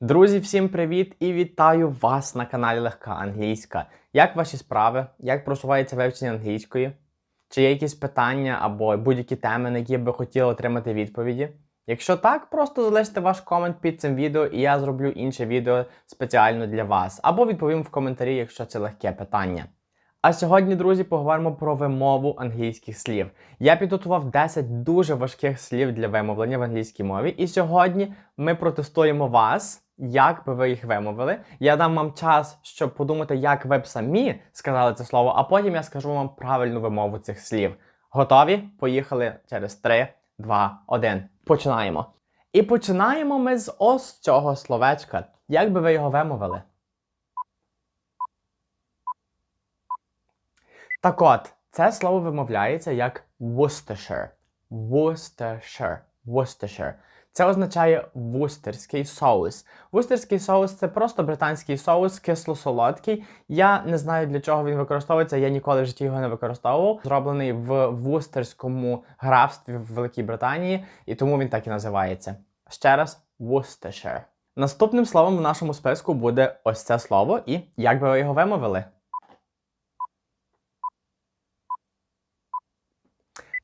Друзі, всім привіт і вітаю вас на каналі Легка Англійська. Як ваші справи? Як просувається вивчення англійської? Чи є якісь питання або будь-які теми, на які ви хотіли отримати відповіді? Якщо так, просто залиште ваш комент під цим відео, і я зроблю інше відео спеціально для вас, або відповім в коментарі, якщо це легке питання. А сьогодні, друзі, поговоримо про вимову англійських слів. Я підготував 10 дуже важких слів для вимовлення в англійській мові, і сьогодні ми протестуємо вас, як би ви їх вимовили. Я дам вам час, щоб подумати, як ви б самі сказали це слово, а потім я скажу вам правильну вимову цих слів. Готові? Поїхали через 3, 2, 1. Починаємо. І починаємо ми з ось цього словечка. Як би ви його вимовили? Так от, це слово вимовляється як Worcestershire. Worcestershire. Worcestershire. Це означає вустерський соус. Вустерський соус це просто британський соус, кисло-солодкий. Я не знаю для чого він використовується. Я ніколи в житті його не використовував. Зроблений в вустерському графстві в Великій Британії, і тому він так і називається. Ще раз, Worcestershire. Наступним словом в нашому списку буде ось це слово, і як би ви його вимовили?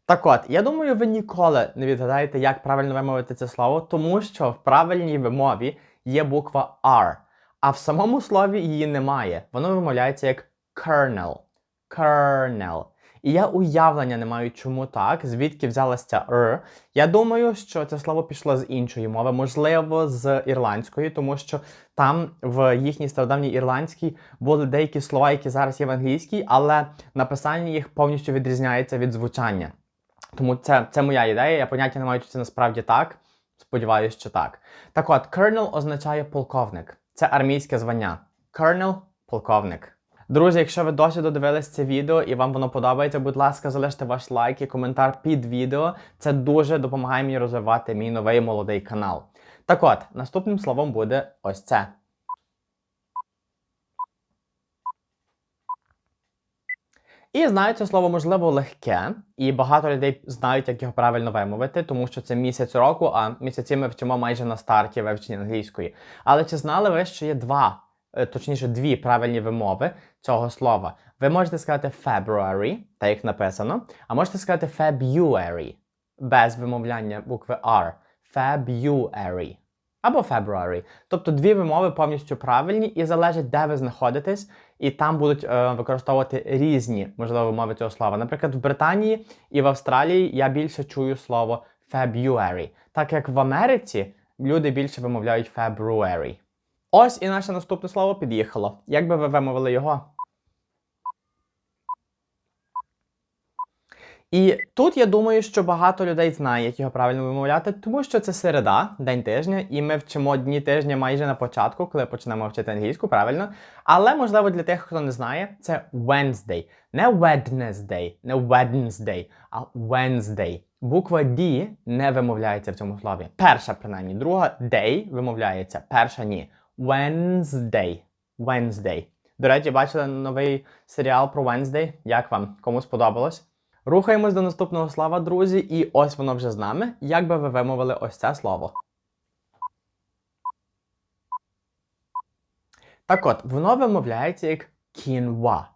Так от, я думаю, ви ніколи не відгадаєте, як правильно вимовити це слово, тому що в правильній вимові є буква R, а в самому слові її немає. Воно вимовляється як kernel. Kernel. І я уявлення не маю, чому так, звідки взялася ця «р». Я думаю, що це слово пішло з іншої мови, можливо, з ірландської, тому що там в їхній стародавній ірландській були деякі слова, які зараз є в англійській, але написання їх повністю відрізняється від звучання. Тому це, це моя ідея. Я поняття не маю, чи це насправді так. Сподіваюсь, що так. Так от, colonel означає полковник. Це армійське звання. Colonel – полковник. Друзі, якщо ви досі додивились це відео і вам воно подобається, будь ласка, залиште ваш лайк і коментар під відео. Це дуже допомагає мені розвивати мій новий молодий канал. Так от, наступним словом буде ось це. І знаю це слово, можливо, легке, і багато людей знають, як його правильно вимовити, тому що це місяць року, а місяці ми вчимо майже на старті вивчення англійської. Але чи знали ви, що є два, е, точніше, дві правильні вимови цього слова? Ви можете сказати February, так як написано, а можете сказати February, без вимовляння букви R. February. Або February. Тобто дві вимови повністю правильні і залежить, де ви знаходитесь, і там будуть е, використовувати різні можливо вимови цього слова. Наприклад, в Британії і в Австралії я більше чую слово February, так як в Америці люди більше вимовляють February. Ось і наше наступне слово під'їхало. Як би ви вимовили його? І тут я думаю, що багато людей знає, як його правильно вимовляти, тому що це середа, день тижня, і ми вчимо дні тижня майже на початку, коли почнемо вчити англійську, правильно. Але можливо для тих, хто не знає, це Wednesday. Не Wednesday, не Wednesday, а Wednesday. Буква D не вимовляється в цьому слові. Перша, принаймні, друга day вимовляється, перша ні. Wednesday. Wednesday. До речі, бачили новий серіал про Wednesday? Як вам? Кому сподобалось? Рухаємось до наступного слова, друзі, і ось воно вже з нами. Як би ви вимовили ось це слово? Так от, воно вимовляється як кінва.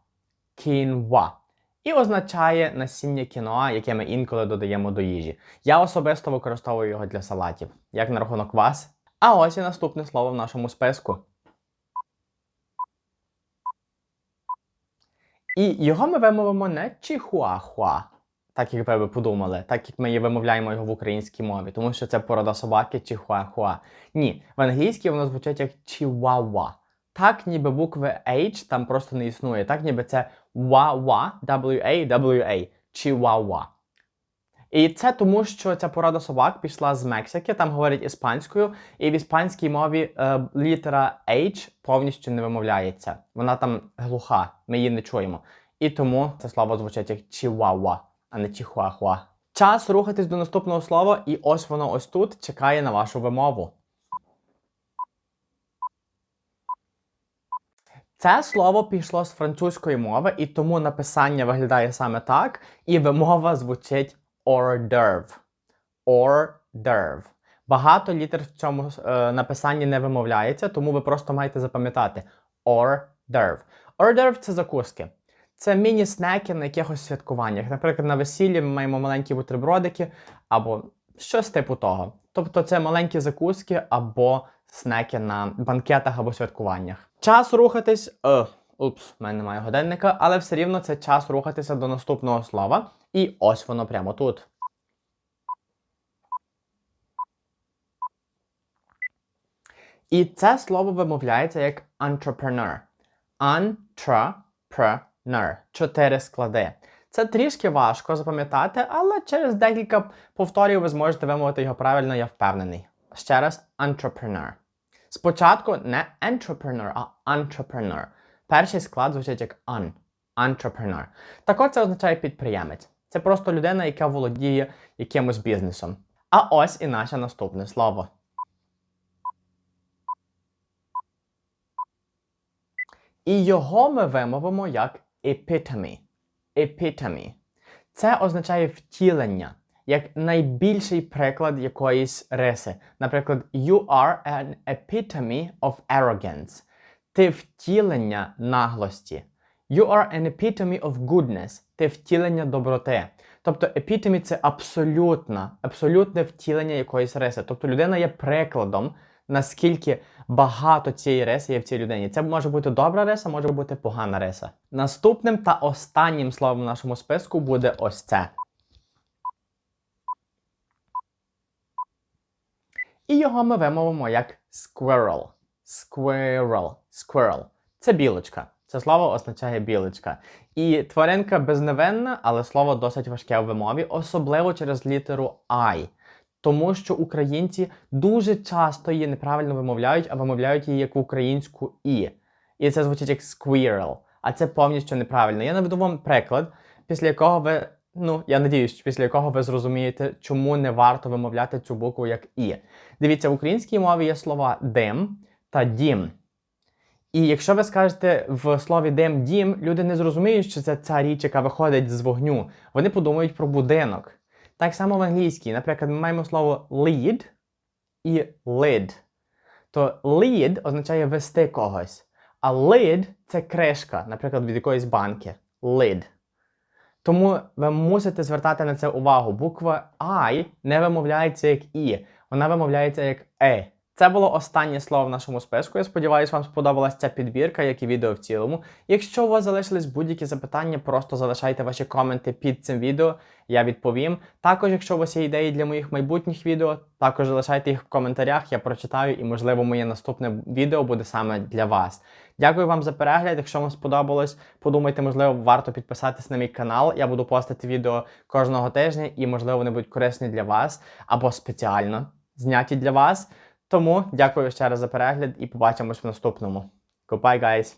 Кінва. І означає насіння кіноа, яке ми інколи додаємо до їжі. Я особисто використовую його для салатів. Як на рахунок вас? А ось і наступне слово в нашому списку. І його ми вимовимо не чихуахуа, так як ви би подумали, так як ми вимовляємо його в українській мові, тому що це порода собаки чихуахуа. Ні, в англійській воно звучить як чіуауа. Так, ніби букви H там просто не існує. Так, ніби це ва-ва, W-A-W-A, чіуауа. І це тому, що ця порода собак пішла з Мексики, там говорять іспанською, і в іспанській мові е, літера H повністю не вимовляється. Вона там глуха, ми її не чуємо. І тому це слово звучить як чіуауа, а не чихуахуа. Час рухатись до наступного слова, і ось воно ось тут чекає на вашу вимову. Це слово пішло з французької мови, і тому написання виглядає саме так, і вимова звучить Hors d'oeuvre. Багато літер в цьому е, написанні не вимовляється, тому ви просто маєте запам'ятати. Hors d'oeuvre – це закуски. Це міні-снеки на якихось святкуваннях. Наприклад, на весіллі ми маємо маленькі бутербродики або щось типу того. Тобто це маленькі закуски або снеки на банкетах або святкуваннях. Час рухатись. Е, упс, в мене немає годинника, але все рівно це час рухатися до наступного слова. І ось воно прямо тут. І це слово вимовляється як entrepreneur. Entrepreneur. Чотири склади. Це трішки важко запам'ятати, але через декілька повторів ви зможете вимовити його правильно, я впевнений. Ще раз, entrepreneur. Спочатку не entrepreneur, а entrepreneur. Перший склад звучить як un. Entrepreneur. Так от це означає підприємець. Це просто людина, яка володіє якимось бізнесом. А ось і наше наступне слово. І його ми вимовимо як epitome. Epitome. Це означає втілення, як найбільший приклад якоїсь риси. Наприклад, you are an epitome of arrogance. Ти втілення наглості. You are an epitome of goodness. Ти втілення доброти. Тобто epitome – це абсолютна, абсолютне втілення якоїсь риси. Тобто людина є прикладом, наскільки багато цієї риси є в цій людині. Це може бути добра риса, може бути погана риса. Наступним та останнім словом в нашому списку буде ось це. І його ми вимовимо як squirrel. Squirrel. Squirrel. Це білочка. Це слово означає білочка. І тваринка безневинна, але слово досить важке в вимові, особливо через літеру I. Тому що українці дуже часто її неправильно вимовляють, а вимовляють її як українську і. І це звучить як squirrel. А це повністю неправильно. Я наведу вам приклад, після якого ви. Ну, я надіюсь, після якого ви зрозумієте, чому не варто вимовляти цю букву як І. Дивіться, в українській мові є слова дим та дім. І якщо ви скажете в слові дим дім, люди не зрозуміють, що це ця річ, яка виходить з вогню. Вони подумають про будинок. Так само в англійській, наприклад, ми маємо слово lead і lid. То lead означає вести когось, а lid це кришка, наприклад, від якоїсь банки. Lid. Тому ви мусите звертати на це увагу. Буква I не вимовляється як І, вона вимовляється як Е. Це було останнє слово в нашому списку. Я сподіваюся, вам сподобалася ця підбірка, як і відео в цілому. Якщо у вас залишились будь-які запитання, просто залишайте ваші коменти під цим відео, я відповім. Також, якщо у вас є ідеї для моїх майбутніх відео, також залишайте їх в коментарях, я прочитаю і, можливо, моє наступне відео буде саме для вас. Дякую вам за перегляд. Якщо вам сподобалось, подумайте, можливо, варто підписатись на мій канал. Я буду постити відео кожного тижня, і, можливо, вони будуть корисні для вас або спеціально зняті для вас. Тому дякую ще раз за перегляд і побачимось в наступному. Goodbye, guys!